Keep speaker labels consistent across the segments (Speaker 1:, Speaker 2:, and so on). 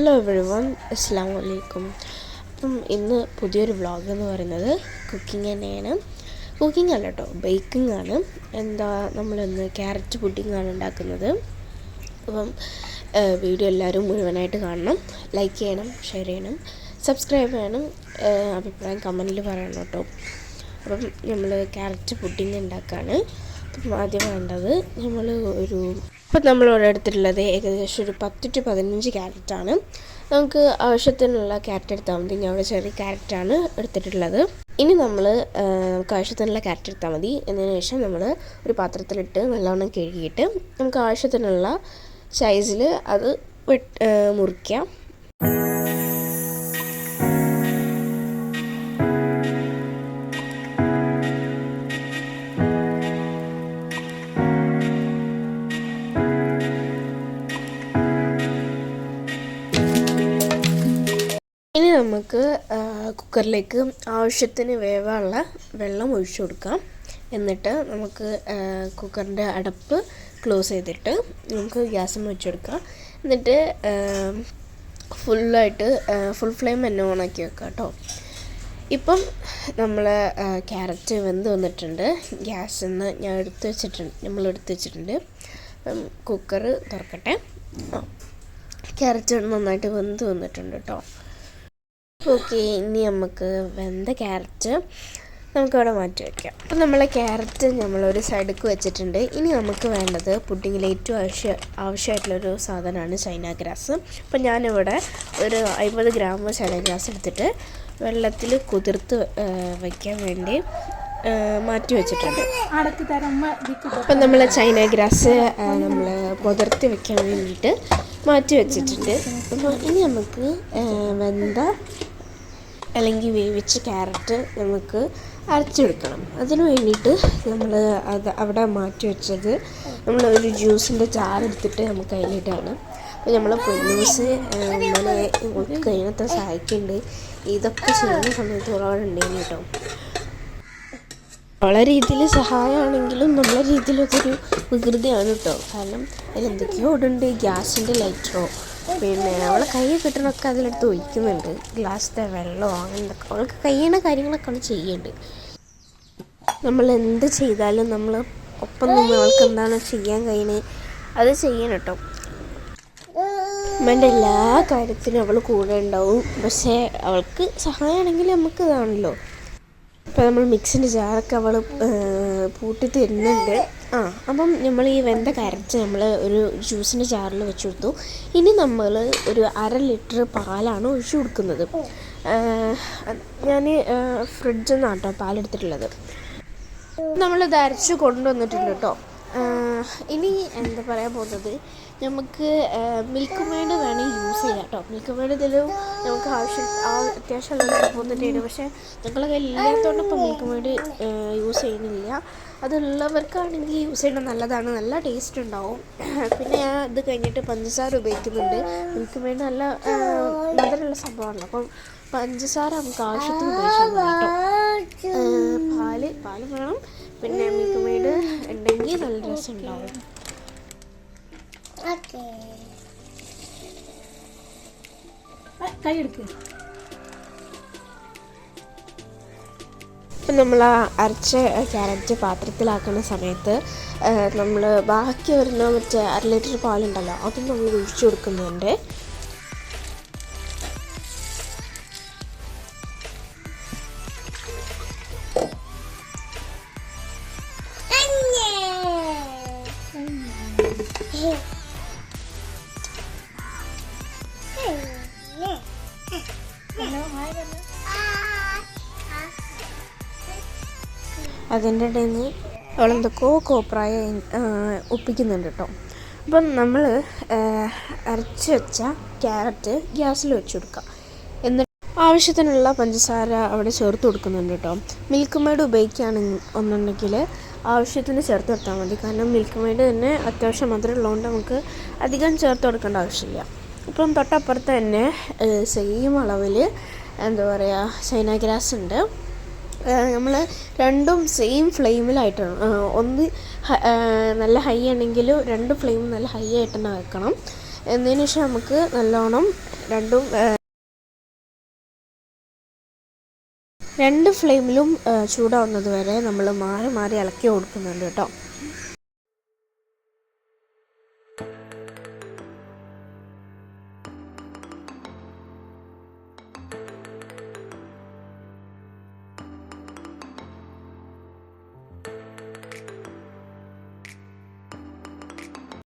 Speaker 1: Hello every one അസ്സാം വലൈക്കും അപ്പം ഇന്ന് പുതിയൊരു വ്ളോഗ് എന്ന് പറയുന്നത് കുക്കിംഗ് തന്നെയാണ്. കുക്കിംഗ് അല്ല കേട്ടോ ബേക്കിംഗ് ആണ്. എന്താ നമ്മളിന്ന് ക്യാരറ്റ് ആണ് ഉണ്ടാക്കുന്നത്. അപ്പം വീഡിയോ എല്ലാവരും മുഴുവനായിട്ട് കാണണം. ലൈക്ക് ചെയ്യണം ഷെയർ ചെയ്യണം സബ്സ്ക്രൈബ് ചെയ്യണം അഭിപ്രായം കമന്റിൽ പറയണം കേട്ടോ അപ്പം നമ്മൾ ക്യാരറ്റ് പുഡിംഗ് ഉണ്ടാക്കുകയാണ് അപ്പം ആദ്യം വേണ്ടത് നമ്മൾ ഒരു ഇപ്പം നമ്മളിവിടെ എടുത്തിട്ടുള്ളത് ഏകദേശം ഒരു പത്ത് ടു പതിനഞ്ച് ക്യാരറ്റാണ് നമുക്ക് ആവശ്യത്തിനുള്ള ക്യാരറ്റ് എടുത്താൽ മതി. ഞാൻ ഇവിടെ ചെറിയ ക്യാരറ്റാണ് എടുത്തിട്ടുള്ളത്. ഇനി നമ്മൾ നമുക്ക് ആവശ്യത്തിനുള്ള ക്യാരറ്റ് എടുത്താൽ മതി. എന്നതിന് ശേഷം നമ്മൾ ഒരു പാത്രത്തിലിട്ട് നല്ലവണ്ണം കഴുകിയിട്ട് നമുക്ക് ആവശ്യത്തിനുള്ള സൈസിൽ അത് വെട്ട് മുറിക്കാം. നമുക്ക് കുക്കറിലേക്ക് ആവശ്യത്തിന് വേവാനുള്ള വെള്ളം ഒഴിച്ചു കൊടുക്കാം. എന്നിട്ട് നമുക്ക് കുക്കറിന്റെ അടപ്പ് ക്ലോസ് ചെയ്തിട്ട് നമുക്ക് ഗ്യാസ് വെച്ചെടുക്കാം എന്നിട്ട് ആ, ഫുള്ളായിട്ട് ഫുൾ ഫ്ലെയിം തന്നെ ഓണാക്കി വെക്കാം കേട്ടോ. ഇപ്പം നമ്മൾ ക്യാരറ്റ് വെന്ത് വന്നിട്ടുണ്ട്. ഗ്യാസ് നിന്ന് ഞാൻ എടുത്ത് വെച്ചിട്ടുണ്ട് നമ്മൾ എടുത്ത് വെച്ചിട്ടുണ്ട്. അപ്പം കുക്കർ തുറക്കട്ടെ. ക്യാരറ്റ് നന്നായിട്ട് വെന്ത് വന്നിട്ടുണ്ട് കേട്ടോ. ഓക്കെ ഇനി നമുക്ക് വെന്ത ക്യാരറ്റ് നമുക്കവിടെ മാറ്റി വയ്ക്കാം അപ്പം നമ്മളെ ക്യാരറ്റ് നമ്മളൊരു സൈഡക്ക് വെച്ചിട്ടുണ്ട്. ഇനി നമുക്ക് വേണ്ടത് പുഡിങ്ങിൽ ഏറ്റവും ആവശ്യ ആവശ്യമായിട്ടുള്ളൊരു സാധനമാണ് ചൈന ഗ്രാസ്. അപ്പം ഞാനിവിടെ ഒരു അമ്പത് ഗ്രാം ചൈന ഗ്രാസ് എടുത്തിട്ട് വെള്ളത്തിൽ കുതിർത്ത് വയ്ക്കാൻ വേണ്ടി മാറ്റി വെച്ചിട്ടുണ്ട്. അപ്പം നമ്മൾ ചൈന ഗ്രാസ് നമ്മൾ പുതിർത്തി വെക്കാൻ വേണ്ടിയിട്ട് മാറ്റി വെച്ചിട്ടുണ്ട്. അപ്പോൾ ഇനി നമുക്ക് വെന്ത അല്ലെങ്കിൽ വേവിച്ച ക്യാരറ്റ് നമുക്ക് അരച്ചെടുക്കണം. അതിന് വേണ്ടിയിട്ട് നമ്മൾ അത് അവിടെ മാറ്റി വെച്ചത് നമ്മൾ ഒരു ജ്യൂസിന്റെ ചാറെടുത്തിട്ട് നമുക്ക് അതിലിട്ടാണ് അപ്പോൾ നമ്മൾ പൊന്നൂസ് ഇങ്ങനെ കഴിയുന്നത്ര സഹായിക്കുന്നുണ്ട്. ഇതൊക്കെ ചെയ്യുന്ന സമയത്ത് ഒരുപാട് കേട്ടോ. അവളെ രീതിയിൽ സഹായമാണെങ്കിലും നമ്മളെ രീതിയിലൊക്കെ ഒരു വികൃതിയാണ് കേട്ടോ. കാരണം അതിലെന്തൊക്കെയോ ഉടുണ്ട് ഗ്യാസിന്റെ ലൈറ്ററോ പിന്നെ അവളെ കൈ കിട്ടണമൊക്കെ അതിലെടുത്ത് ഒഴിക്കുന്നുണ്ട്. ഗ്ലാസ്സിലെ വെള്ളമോ അങ്ങനെയൊക്കെ അവൾക്ക് കഴിയണ കാര്യങ്ങളൊക്കെ അവൾ ചെയ്യുന്നുണ്ട് നമ്മൾ എന്ത് ചെയ്താലും നമ്മൾ ഒപ്പം നിന്ന് അവൾക്ക് എന്താണോ ചെയ്യാൻ കഴിയണത് അത് ചെയ്യണം കേട്ടോ. അമ്മേന്റെ എല്ലാ കാര്യത്തിനും അവൾ കൂടെ ഉണ്ടാവും. പക്ഷേ അവൾക്ക് സഹായമാണെങ്കിൽ നമുക്ക് ഇതാണല്ലോ. അപ്പോൾ നമ്മൾ മിക്സിന്റെ ജാറൊക്കെ അവൾ പൂട്ടി തരുന്നുണ്ട് ആ അപ്പം നമ്മൾ ഈ വെന്ത കരച്ച് നമ്മൾ ഒരു ജ്യൂസിന്റെ ജാറിൽ വെച്ച് കൊടുത്തു. ഇനി നമ്മൾ ഒരു അര ലിറ്റർ പാലാണ് ഒഴിച്ചു കൊടുക്കുന്നത്. ഞാൻ ഫ്രിഡ്ജിൽ നിന്നാണ് കേട്ടോ പാലെടുത്തിട്ടുള്ളത്. നമ്മളിത് അരച്ച് കൊണ്ടുവന്നിട്ടുണ്ട് കേട്ടോ. ഇനി എന്താ പറയാൻ പോകുന്നത്? നമുക്ക് മിൽക്ക് മെയ്ഡ് വേണമെങ്കിൽ യൂസ് ചെയ്യാം കേട്ടോ. മിൽക്ക് മെയ്ഡ് ഇതിലും നമുക്ക് ആവശ്യം ആ- അത്യാവശ്യമുള്ള സംഭവം പക്ഷേ ഞങ്ങളുടെ കയ്യിൽ ഇല്ലാത്തതുകൊണ്ട് ഇപ്പോൾ മിൽക്ക് മെയ്ഡ് യൂസ് ചെയ്യുന്നില്ല. അതുള്ളവർക്കാണെങ്കിൽ യൂസ് ചെയ്യണം നല്ലതാണ്. നല്ല ടേസ്റ്റ് ഉണ്ടാവും. പിന്നെ ഞാൻ ഇത് കഴിഞ്ഞിട്ട് പഞ്ചസാര ഉപയോഗിക്കുന്നുണ്ട്. മിൽക്ക് മെയ്ഡ് നല്ല മധുരമുള്ള സംഭവമാണല്ലോ അപ്പം പഞ്ചസാര നമുക്ക് ആവശ്യത്തിന് ഉപയോഗിച്ചാൽ കേട്ടോ. പാൽ പാൽ വേണം. പിന്നെ മിൽക്ക് മെയ്ഡ് ഉണ്ടെങ്കിൽ നല്ല രസം
Speaker 2: കൈ എടുക്ക്.
Speaker 1: ഇപ്പം നമ്മൾ ആ അരച്ച ക്യാരറ്റ് പാത്രത്തിലാക്കുന്ന സമയത്ത് നമ്മൾ ബാക്കി വരുന്ന മറ്റേ അര ലിറ്റർ പാലുണ്ടല്ലോ അതും നമ്മൾ ഒഴിച്ചു കൊടുക്കുന്നുണ്ട്. അതിന്റെ ഇടയിൽ നിന്ന് അവളെന്തൊക്കെയോ കോപ്രായ ഒപ്പിക്കുന്നുണ്ട് കേട്ടോ. അപ്പം നമ്മൾ അരച്ച് വെച്ച ക്യാരറ്റ് ഗ്യാസിൽ വെച്ച് കൊടുക്കുക എന്നിട്ട് ആവശ്യത്തിനുള്ള പഞ്ചസാര അവിടെ ചേർത്ത് കൊടുക്കുന്നുണ്ട് കേട്ടോ. മിൽക്ക് മെയ്ഡ് ഉപയോഗിക്കുകയാണെങ്കിൽ ഒന്നുണ്ടെങ്കിൽ ആവശ്യത്തിന് ചേർത്ത് കൊടുത്താൽ മതി. കാരണം മിൽക്ക് മെയ്ഡ് തന്നെ അത്യാവശ്യം മധുരം ഉള്ളതുകൊണ്ട് നമുക്ക് അധികം ചേർത്ത് കൊടുക്കേണ്ട ആവശ്യമില്ല. ഇപ്പം തൊട്ടപ്പുറത്ത് തന്നെ സെയിം അളവിൽ എന്താ പറയുക ചൈന ഗ്രാസ് ഉണ്ട്. നമ്മൾ രണ്ടും സെയിം ഫ്ലെയിമിലായിട്ടാണ് ഒന്ന് നല്ല ഹൈ ആണെങ്കിലും രണ്ട് ഫ്ലെയിം നല്ല ഹൈ ആയിട്ട് തന്നെ വെക്കണം. എന്നതിന് ശേഷം നമുക്ക് നല്ലോണം രണ്ടും രണ്ട് ഫ്ലെയിമിലും ചൂടാവുന്നത് വരെ നമ്മൾ മാറി മാറി ഇളക്കി കൊടുക്കുന്നുണ്ട് കേട്ടോ.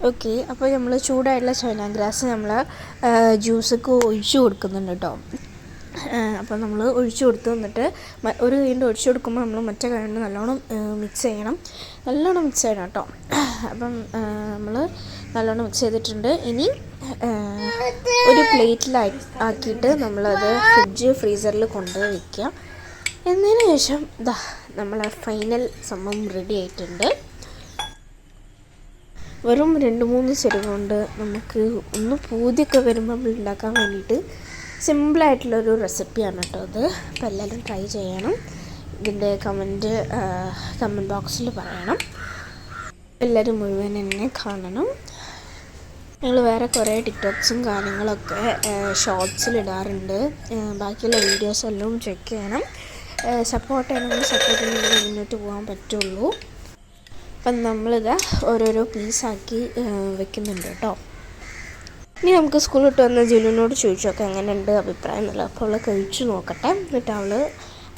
Speaker 1: ഓക്കെ അപ്പോൾ നമ്മൾ ചൂടായിട്ടുള്ള ചൈന ഗ്രാസ് നമ്മൾ ജ്യൂസൊക്കെ ഒഴിച്ചു കൊടുക്കുന്നുണ്ട് കേട്ടോ. അപ്പോൾ നമ്മൾ ഒഴിച്ചു കൊടുത്ത് വന്നിട്ട് ഒരു കൈകൊണ്ട് ഒഴിച്ചു കൊടുക്കുമ്പോൾ നമ്മൾ മറ്റേ കൈകൊണ്ട് നല്ലോണം മിക്സ് ചെയ്യണം. നല്ലോണം മിക്സ് ചെയ്യണം കേട്ടോ. അപ്പം നമ്മൾ നല്ലോണം മിക്സ് ചെയ്തിട്ടുണ്ട്. ഇനി ഒരു പ്ലേറ്റിൽ ആക്കിയിട്ട് നമ്മളത് ഫ്രിഡ്ജ് ഫ്രീസറിൽ കൊണ്ടുപോയി വയ്ക്കുക എന്നതിന് ശേഷം ഇതാ നമ്മളെ ഫൈനൽ സംഭവം റെഡി ആയിട്ടുണ്ട്. വെറും രണ്ട് മൂന്ന് ചെരുവ് കൊണ്ട് നമുക്ക് ഒന്ന് പൂതിയൊക്കെ വരുമ്പോൾ നമ്മൾ ഉണ്ടാക്കാൻ വേണ്ടിയിട്ട് സിമ്പിളായിട്ടുള്ളൊരു റെസിപ്പിയാണ് കേട്ടോ അത്. അപ്പോൾ എല്ലാവരും ട്രൈ ചെയ്യണം. ഇതിന്റെ കമന്റ് കമന്റ് ബോക്സിൽ പറയണം. എല്ലാവരും മുഴുവൻ എന്നെ കാണണം. ഞങ്ങൾ വേറെ കുറേ ടിക്ടോക്സും കാര്യങ്ങളൊക്കെ ഷോർട്സിൽ ഇടാറുണ്ട്. ബാക്കിയുള്ള വീഡിയോസ് എല്ലാം ചെക്ക് ചെയ്യണം. സപ്പോർട്ട് ചെയ്യണമെങ്കിൽ സപ്പോർട്ട് ചെയ്യണമെങ്കിൽ മുന്നോട്ട് പോകാൻ പറ്റുള്ളൂ. അപ്പം നമ്മളിത് ഓരോരോ പീസാക്കി വെക്കുന്നുണ്ട് കേട്ടോ. ഇനി നമുക്ക് സ്കൂളിൽ വിട്ട് വന്ന ജുലുവിനോട് ചോദിച്ചു നോക്കാം എങ്ങനെയുണ്ട് അഭിപ്രായം എന്നുള്ളത്. അപ്പോൾ അവൾ കഴിച്ചു നോക്കട്ടെ. എന്നിട്ട് അവൾ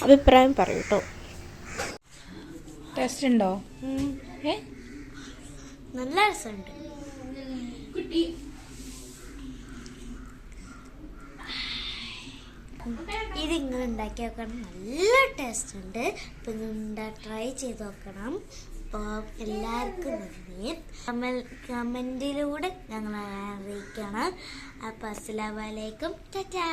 Speaker 1: അഭിപ്രായം പറയും കേട്ടോ.
Speaker 2: ടേസ്റ്റ് ഉണ്ടോ?
Speaker 1: നല്ല രസമുണ്ട്.
Speaker 3: ഇത് നിങ്ങൾ ഉണ്ടാക്കി നോക്കണം നല്ല ടേസ്റ്റ് ഉണ്ട്. അപ്പം നിങ്ങൾ ട്രൈ ചെയ്ത് നോക്കണം. അപ്പോൾ എല്ലാവർക്കും നന്ദി. കമൽ കമന്റിലൂടെ ഞങ്ങളെ അറിയിക്കണം അപ്പോൾ അസ്സലാമലൈക്കും ടാറ്റാ.